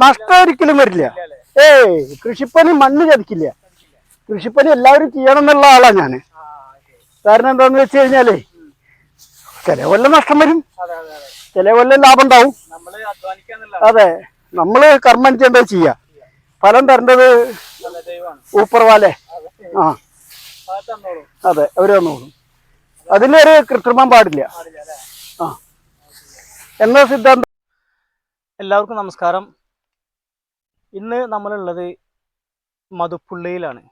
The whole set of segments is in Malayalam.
നഷ്ടം ഒരിക്കലും വരില്ല. ഏ ഏയ് കൃഷിപ്പണി മണ്ണ് ചതിക്കില്ല. കൃഷിപ്പണി എല്ലാവരും ചെയ്യണം എന്നുള്ള ആളാണ് ഞാൻ കാരണം എന്താന്ന് വെച്ച് കഴിഞ്ഞാലേ ചില കൊല്ലം നഷ്ടം വരും. ചില കൊല്ലം ലാഭം ഉണ്ടാവും. അതെ നമ്മൾ കർമ്മം ചെയ്യേണ്ടത് ചെയ്യാ. ഫലം തരേണ്ടത് ഊപ്പർവാലെ. ആ. അത് തന്നോളൂ. അവർ വന്നോളും അതിലൊരു കൃത്രിമം പാടില്ല. ആ. എന്നാ സിദ്ധാന്തം എല്ലാവർക്കും നമസ്കാരം. ഇന്ന് നമ്മളുള്ളത് മധുപ്പുള്ളിയിലാണ്.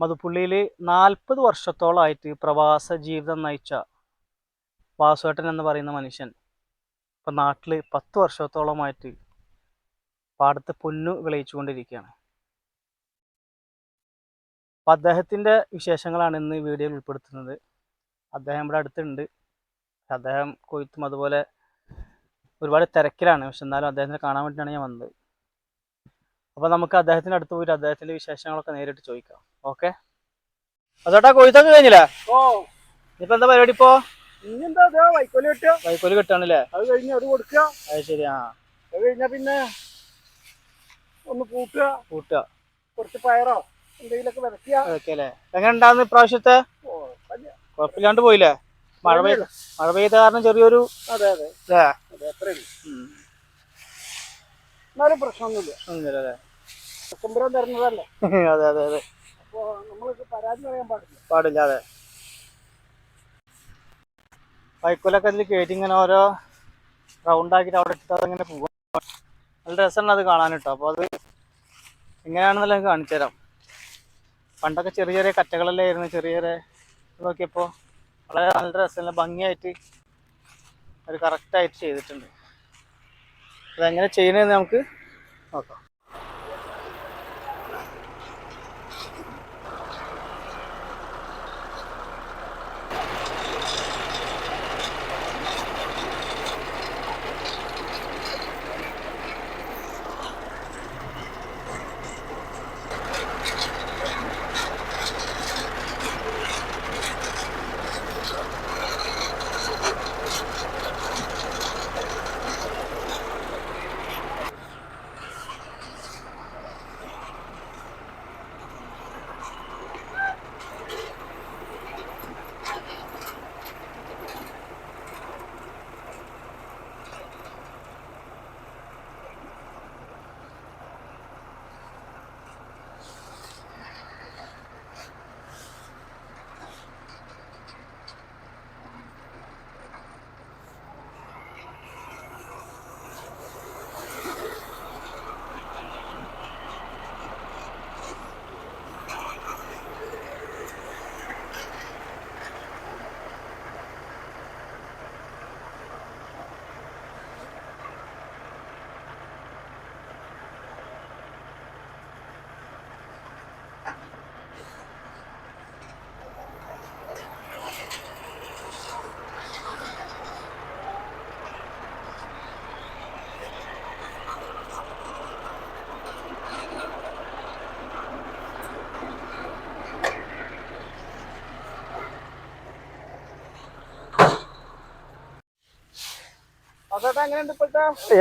മധുപ്പുള്ളിയിൽ നാൽപ്പത് വർഷത്തോളമായിട്ട് പ്രവാസ ജീവിതം നയിച്ച വാസുവേട്ടൻ എന്ന് പറയുന്ന മനുഷ്യൻ ഇപ്പം നാട്ടിൽ പത്ത് വർഷത്തോളമായിട്ട് പാടത്ത് പൊന്നു വിളയിച്ചുകൊണ്ടിരിക്കുകയാണ്. അപ്പം അദ്ദേഹത്തിന്റെ വിശേഷങ്ങളാണ് ഇന്ന് വീഡിയോയിൽ ഉൾപ്പെടുത്തുന്നത്. അദ്ദേഹം ഇവിടെ അടുത്തുണ്ട്. അദ്ദേഹം കൊയ്ത്തും അതുപോലെ ഒരുപാട് തിരക്കിലാണ്. പക്ഷെ എന്നാലും അദ്ദേഹത്തിനെ കാണാൻ വേണ്ടിയിട്ടാണ് ഞാൻ വന്നത്. അപ്പോൾ നമുക്ക് അദ്ദേഹത്തിന്റെ അടുത്ത് പോയിട്ട് അദ്ദേഹത്തിന്റെ വിശേഷങ്ങളൊക്കെ നേരിട്ട് ചോദിക്കാം. ഓക്കെ? അതോട്ടാ കൊയ്ത്തൊക്കെ കഴിഞ്ഞില്ലേ? ഓ. ഇപ്പൊ എന്താ പരിപാടി ഇപ്പോ? ഇനിയെന്താ വൈക്കോൽ കിട്ടുക? വൈക്കോൽ കിട്ടാണല്ലേ അത് കഴിഞ്ഞ് അത് കൊടുക്കുക. അത് ശരി ആ. അത് കഴിഞ്ഞാ പിന്നെ ഒന്ന് കൂട്ടുക. കൂട്ടുക. കുറച്ച് പയറോ എന്തെങ്കിലുമൊക്കെ വിതയ്ക്കുക അതൊക്കെ അല്ലേ? എങ്ങനെ ഉണ്ടാകുന്ന ഇപ്രാവശ്യത്തെ? കുഴപ്പമില്ലാണ്ട് പോയില്ലേ? മഴ പെയ്ത് മഴ പെയ്ത കാരണം ചെറിയൊരു അതെ അതെ. അതെ അത്രയും. എന്നാലും പ്രശ്നമൊന്നുമില്ല. ഒന്നുമില്ല അല്ലേ സെപ്റ്റംബരം തരുന്നതല്ലേ? അതെ അതെ അതെ. അപ്പോൾ നമ്മൾക്ക് പരാതി പറയാൻ പാടില്ല. പാടില്ല അതെ. വൈക്കോലൊക്കെ അതിൽ കയറ്റി ഇങ്ങനെ ഓരോ റൗണ്ട് ആക്കിയിട്ട് അവിടെ ഇട്ടിട്ട് അതങ്ങനെ പോകും നല്ല രസമാണ് അത് കാണാൻ കേട്ടോ അപ്പോൾ അത് എങ്ങനെയാണെന്നല്ല കാണിച്ചു തരാം പണ്ടൊക്കെ ചെറിയ ചെറിയ കറ്റകളല്ലേ ആയിരുന്നു. ചെറിയ ചെറിയ നോക്കിയപ്പോൾ വളരെ നല്ല രസമല്ല ഭംഗിയായിട്ട് ഒരു കറക്റ്റായിട്ട് ചെയ്തിട്ടുണ്ട്. അതെങ്ങനെ ചെയ്യണമെന്ന് നമുക്ക് നോക്കാം.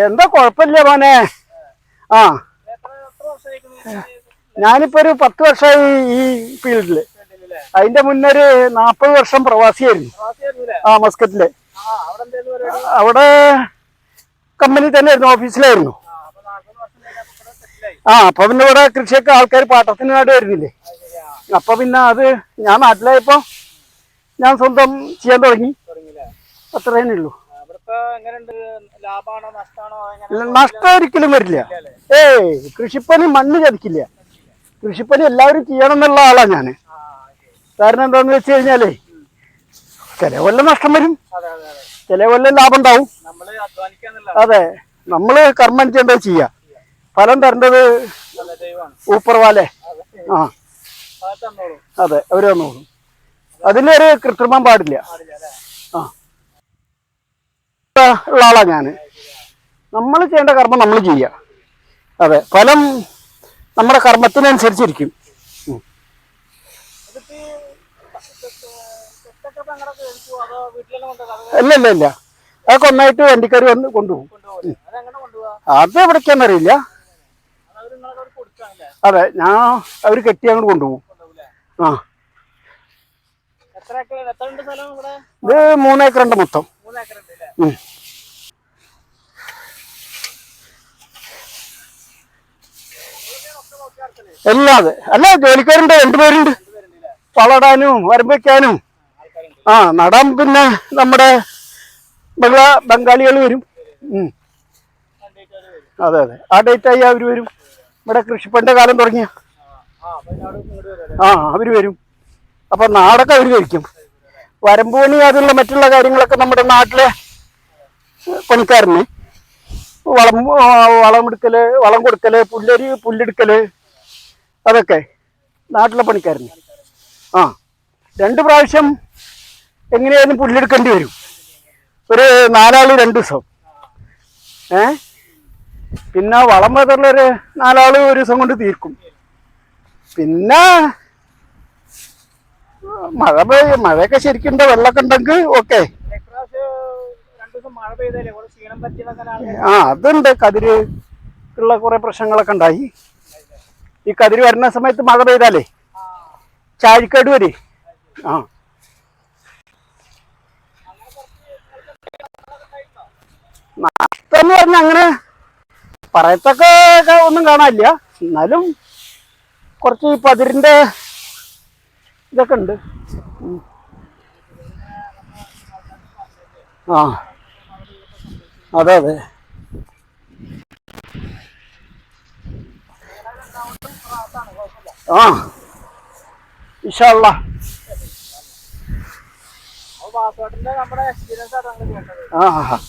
എന്താ കൊഴപ്പില്ല മോനെ. ആ. ഞാനിപ്പോ ഒരു പത്ത് വർഷമായി ഈ ഫീൽഡിൽ. അതിന്റെ മുന്നേ ഒരു നാപ്പത് വർഷം പ്രവാസിയായിരുന്നു. ആ മസ്കറ്റിൽ. അവിടെ കമ്പനി തന്നെ ആയിരുന്നു ഓഫീസിലായിരുന്നു. ആ അപ്പൊ പിന്നെ ഇവിടെ കൃഷിയൊക്കെ ആൾക്കാർ പാട്ടത്തിന് വേണ്ടി വരുന്നില്ലേ. അപ്പൊ പിന്നെ അത് ഞാൻ നാട്ടിലായപ്പോ ഞാൻ സ്വന്തം ചെയ്യാൻ തുടങ്ങി. അത്രേ ഉള്ളൂ. നഷ്ടം ഒരിക്കലും വരില്ല. ഏയ് കൃഷിപ്പണി മണ്ണ് ചതിക്കില്ല കൃഷിപ്പണി എല്ലാവരും ചെയ്യണം എന്നുള്ള ആളാ ഞാൻ. കാരണം എന്താന്ന് വെച്ച് കഴിഞ്ഞാലേ ചില കൊല്ലം നഷ്ടം വരും. ചില കൊല്ലം ലാഭം ഉണ്ടാവും. അതെ നമ്മൾ കർമ്മം ചെയ്യേണ്ടത് ചെയ്യാ? ഫലം തരേണ്ടത് ഊപ്പർവാലെ ആ. അത് തന്നോളൂ. അവർ വന്നോളും അതിലൊരു കൃത്രിമം പാടില്ല. ഉള്ള ആളാ ഞാൻ. നമ്മൾ ചെയ്യേണ്ട കർമ്മം നമ്മൾ ചെയ്യുക. അതെ ഫലം നമ്മുടെ കർമ്മത്തിനനുസരിച്ചിരിക്കും. കൊണ്ടുവരാം ഇല്ല ഇല്ല ഇല്ല. അതൊക്കെ ഒന്നായിട്ട് വണ്ടിക്കാർ വന്ന് കൊണ്ടുപോകും. അത് എവിടേക്കാന്നറിയില്ല അത് ഞാൻ അവർ കെട്ടി അങ്ങോട്ട് കൊണ്ടുപോകും. ആ. ഇത് മൂന്നേക്കറുണ്ട് മൊത്തം. എല്ലാം അതെ. അല്ല ജോലിക്കാരുണ്ട് രണ്ടുപേരുണ്ട്. വളടാനും വരമ്പയ്ക്കാനും. ആ നടാൻ പിന്നെ നമ്മുടെ ബംഗ്ല ബംഗാളികൾ വരും. അവർ അതെ അതെ. ആ ഡേറ്റ് ആയി അവർ വരും. ഇവിടെ കൃഷിപ്പണിന്റെ കാലം തുടങ്ങിയ. ആ അവർ വരും. അപ്പൊ നാടൊക്കെ അവർ കഴിക്കും. വരമ്പ് പണി അതുള്ള മറ്റുള്ള കാര്യങ്ങളൊക്കെ നമ്മുടെ നാട്ടിലെ പണിക്കാരന്. വളം വളം വളമെടുക്കൽ വളം കൊടുക്കൽ പുല്ലരി പുല്ലെടുക്കൽ അതൊക്കെ നാട്ടിലെ പണിക്കാരന്. ആ രണ്ട് പ്രാവശ്യം എങ്ങനെയായാലും പുല്ലെടുക്കേണ്ടി വരും. ഒരു നാലാൾ രണ്ട് ദിവസം. ഏ? പിന്നെ വളം വെതറിലൊരു നാലാൾ ഒരു ദിവസം കൊണ്ട് തീർക്കും. പിന്നെ മഴ പെയ്യ മഴയൊക്കെ ശരിക്കുണ്ട് വെള്ളമൊക്കെ ഉണ്ടെങ്കിൽ ഓക്കെ ആ അതുണ്ട്. കതിര് ഉള്ള കുറെ പ്രശ്നങ്ങളൊക്കെ ഉണ്ടായി. ഈ കതിര് വരുന്ന സമയത്ത് മഴ പെയ്താലേ? ചാഴിക്കേട് വരെ. ആ. നഷ്ടം എന്ന് പറഞ്ഞ അങ്ങനെ പറയത്തൊക്കെ ഒന്നും കാണാനില്ല. എന്നാലും കുറച്ച് ഈ പതിരിന്റെ ഇതൊക്കെ ഉണ്ട്. ആ. അതെ അതെ. ആ ആ ആ.